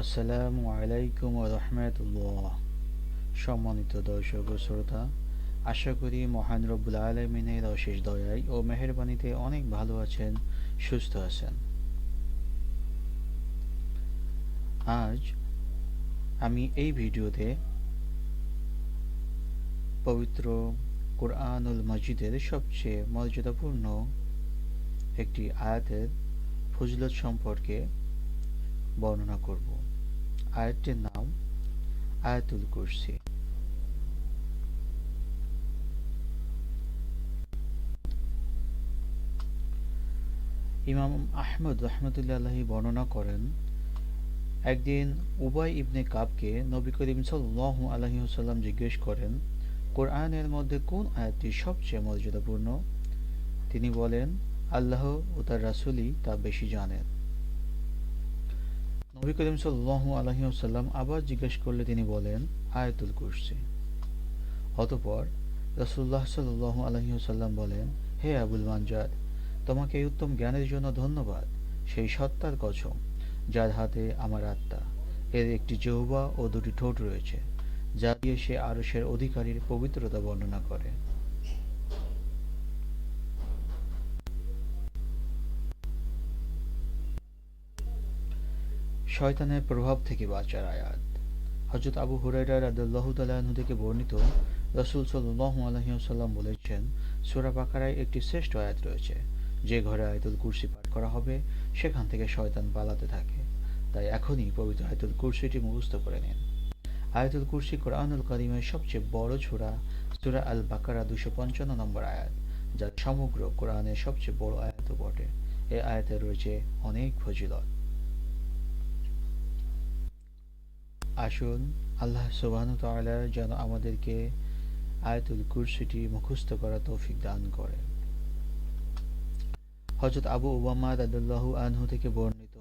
আসসালামু আলাইকুম রহমতুল্লাহ। সম্মানিত দর্শক ও শ্রোতা, আশা করি মহান রব্বুল আলমিনের অশেষ দয়ায় ও মেহরবানিতে অনেক ভালো আছেন, সুস্থ আছেন। আজ আমি এই ভিডিওতে পবিত্র কোরআনুল মজিদের সবচেয়ে মর্যাদাপূর্ণ একটি আয়াতের ফজলত সম্পর্কে বর্ণনা করব। আয়াতটির নাম আয়াতুল কুরসি। ইমাম আহমদ রহমতুল্লাহি বর্ণনা করেন, একদিন উবাই ইবনে কাবকে নবী করিম সাল্লাহ আলহিহসাল্লাম জিজ্ঞেস করেন, কোরআনের মধ্যে কোন আয়াতটি সবচেয়ে মর্যাদাপূর্ণ? তিনি বলেন, আল্লাহ ও তার রাসুলই তা বেশি জানেন। নবী করিম সাল্লাহ আলহিউসাল্লাম আবার জিজ্ঞেস করলে তিনি বলেন, আয়াতুল কুরসি। অতপর রসুল্লাহ সাল্লাহ আলহিউসাল্লাম বলেন, হে আবুল মানজাদ তোমাকে এই উত্তম জ্ঞানের জন্য ধন্যবাদ। সেই সত্তার কসম, যার হাতে আমার আত্মা, এর একটি জৌবা ও দুটি ঠোঁট রয়েছে, যা দিয়ে সে আরসের অধিকারীর পবিত্রতা বর্ণনা করে। শয়তানের প্রভাব থেকে বাঁচার আয়াত। হজরত আবু হুরাইরা রাদুল্লাহ তালাহু থেকে বর্ণিত রসুল সাল্লাহ আলহিউসাল্লাম বলেছেন, সুরা বাকারায় একটি শ্রেষ্ঠ আয়াত রয়েছে। যে ঘরে আয়তুল কুরসি পাঠ করা হবে, সেখান থেকে শয়তান পালাতে থাকে। তাই এখনই পবিত্র আয়তুল কুরসিটি মুখস্থ করে নিন। আয়াতুল কুরসি কোরআনুল করিমের সবচেয়ে বড় ছোড়া সুরা আল বাকারা দুশো পঞ্চান্ন নম্বর আয়াত, যা সমগ্র কোরআনের সবচেয়ে বড় আয়াত বটে। এ আয়াতে রয়েছে অনেক ফজিলত। আসুন, আল্লাহ সুবাহন তাআলা যেন আমাদেরকে আয়াতুল কুরসিটি মুখস্থ করা তৌফিক দান করে হজরত আবু ওবামা রাদুল্লাহ আনহু থেকে বর্ণিত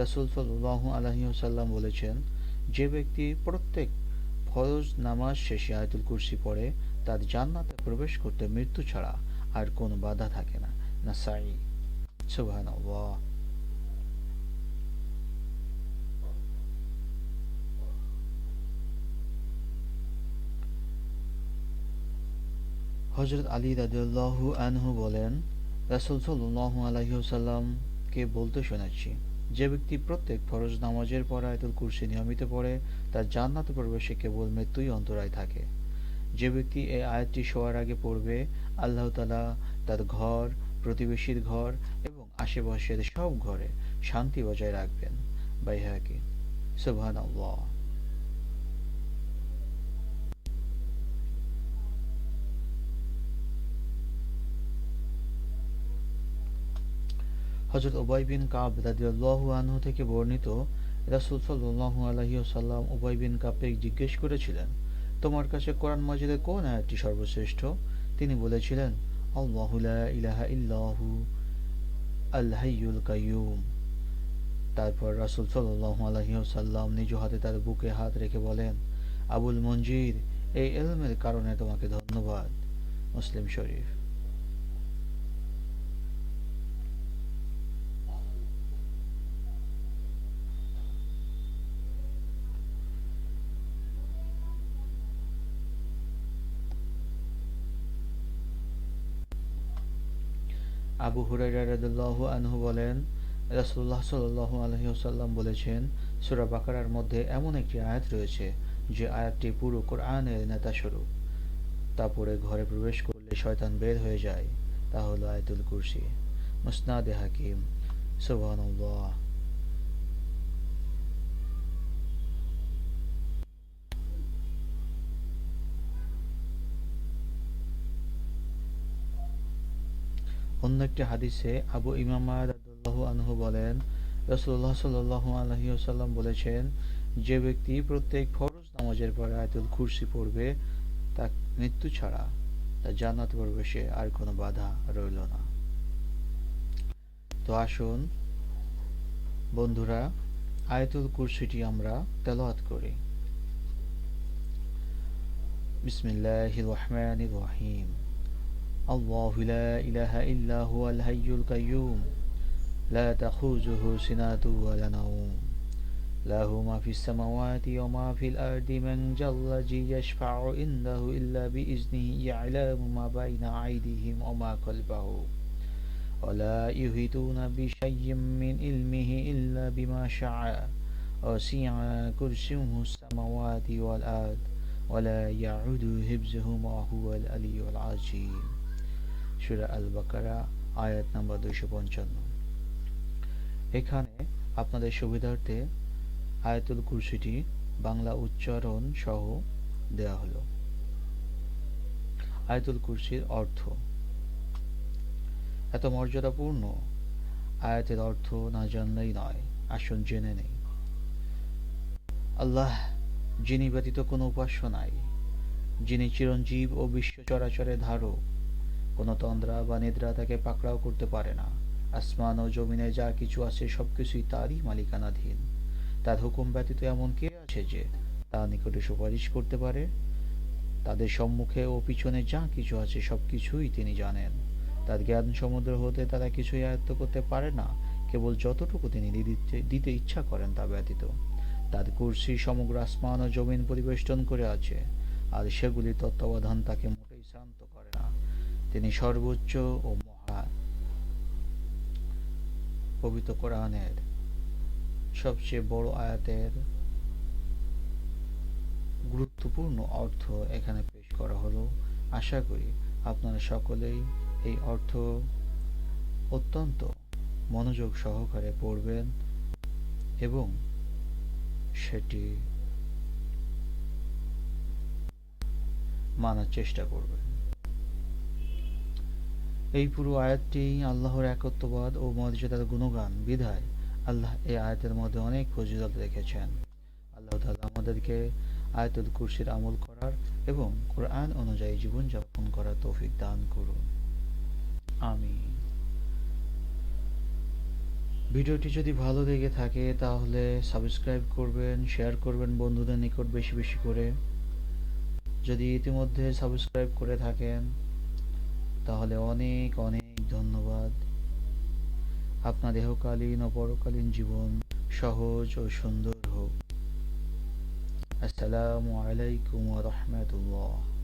রাসুল সাল্লাহ আলহিউসাল্লাম বলেছেন, যে ব্যক্তি প্রত্যেক ফরজ নামাজ শেষে আয়াতুল কুরসি পড়ে, তার জান্নাতে প্রবেশ করতে মৃত্যু ছাড়া আর কোনো বাধা থাকে না। না সাই সুবহান হজরত আলী রাদিউল্লাহু আনহু বলেন, রাসুল সাল্লাহ আলহিউসাল্লামকে বলতে শোনাচ্ছি, যে ব্যক্তি প্রত্যেক ফরজ নামাজের পর আয়তুল কুরসি নিয়মিত পড়ে, তার জান্নাত প্রবেশে কেবল মৃত্যুই অন্তরায় থাকে। যে ব্যক্তি এই আয়াতটি শোয়ার আগে পড়বে, আল্লাহ তালা তার ঘর, প্রতিবেশীর ঘর এবং আশেপাশের সব ঘরে শান্তি বজায় রাখবেন। বাইহাকি সুবহান আল্লাহ হজরত ওবাই বিন কাব রাদিয়াল্লাহু আনহু থেকে বর্ণিত রাসূল সাল্লাল্লাহু আলাইহি ওয়াসাল্লাম ওবাই বিন কাবকে জিজ্ঞেস করেছিলেন, তোমার কাছে কোরআন মাজিদের কোন আয়াতটি সর্বশ্রেষ্ঠ? তিনি বলেছিলেন, আল্লাহু লা ইলাহা ইল্লাহু আল হাইয়ুল কাইয়ুম। তারপর রাসূল সাল্লাল্লাহু আলাইহি ওয়াসাল্লাম নিজ হাতে তার বুকে হাত রেখে বলেন, আবুল মঞ্জির, এই এলমের কারণে তোমাকে ধন্যবাদ। মুসলিম শরীফ। আবু হুরাইরাদুল্লাহ আনহু বলেন রাসুল্লাহ সাল্লাহ আলহি আসাল্লাম বলেছেন, সুরা বাকারার মধ্যে এমন একটি আয়াত রয়েছে যে আয়াতটি পুরো কোরআনের নেতা স্বরূপ তারপরে ঘরে প্রবেশ করলে শয়তান বের হয়ে যায়। তা হলো আয়াতুল কুরসি। মুসনাদে হাকিম। সুবহানাল্লাহ। অন্য একটি হাদিসে আবু ইমামা রাদুল্লাহ আনহু বলেন রসুল্লাহ সাল্লাহ আলহি আসাল্লাম বলেছেন, যে ব্যক্তি প্রত্যেক ফরজ নামাজের পরে আয়তুল কুরসি পড়বে, তা মৃত্যু ছাড়া তা জান্নাত প্রবেশে আর কোনো বাধা রইল না। তো আসুন, বন্ধুরা, আয়তুল কুরসিটি আমরা তেলাওয়াত করি। বিসমিল্লাহির রহমানির রহিম। الله لا إله إلا هو الحي القيوم. لا تخوزه سنة ولا نوم. له ما في السماوات وما في الأرض. من ذا الذي يشفع عنده إلا بإذنه يعلم ما بين أيديهم وما خلفهم ولا يحيطون بشيء من علمه إلا بما شاء. وسع كرسيه السماوات والأرض. ولا يعود حفظهما وهو العلي العظيم. সুরা আল বাকারা আয়াত নাম্বার দুইশো পঞ্চান্ন। এখানে আপনাদের সুবিধার্থে আয়াতুল কুরসিটি বাংলা উচ্চারণ সহ দেয়া হলো। আয়াতুল কুরসির অর্থ। এত মর্যাদাপূর্ণ আয়াতের অর্থ না জানলেই নয়, আসুন জেনে নেই। আল্লাহ, যিনি ব্যতীত কোনো উপাস্য নাই, যিনি চিরঞ্জীব ও বিশ্ব চরাচরের ধারক কোনো তন্দ্রা বা নিদ্রা তাকে পাকড়াও করতে পারে না। আসমান ও জমিনে যা কিছু আছে সবকিছুই তারই মালিকানাধীন। তার হুকুম ব্যতীত এমন কে আছে যে তার নিকটে সুপারিশ করতে পারে? তাদের সম্মুখে ও পিছনে যা কিছু আছে সবকিছুই তিনি জানেন। তার জ্ঞান সমুদ্র হতে তারা কিছুই আয়ত্ত করতে পারে না। কেবল যতটুকু তিনি দিতে ইচ্ছা করেন তা ব্যতীত। তার কুর্সি সমগ্র আসমান ও জমিন পরিবেষ্টন করে আছে। আর সেগুলির তত্ত্বাবধান তাকে তিনি সর্বোচ্চ ও মহা পবিত্র কোরআনের সবচেয়ে বড় আয়াতের গুরুত্বপূর্ণ অর্থ এখানে পেশ করা হলো। আশা করি আপনারা সকলেই এই অর্থ অত্যন্ত মনোযোগ সহকারে পড়বেন এবং সেটি মানার চেষ্টা করবেন। এই পুরো আয়াতটি আল্লাহর একত্ববাদ ও মর্যাদার গুণগান। বিধায় আল্লাহ এই আয়াতের মধ্যে অনেক ফজিলত রেখেছেন। আল্লাহ তাআলা আমাদেরকে আয়াতুল কুরসির আমল করার এবং কোরআন অনুযায়ী জীবনযাপন করার তৌফিক দান করুন। আমি ভিডিওটি যদি ভালো লেগে থাকে তাহলে সাবস্ক্রাইব করবেন, শেয়ার করবেন বন্ধুদের নিকট বেশি বেশি করে। যদি ইতিমধ্যে সাবস্ক্রাইব করে থাকেন তাহলে অনেক অনেক ধন্যবাদ। আপনার দেহকালীন ও পরকালীন জীবন সহজ ও সুন্দর হোক। আসসালামু আলাইকুম রহমতুল্লাহ।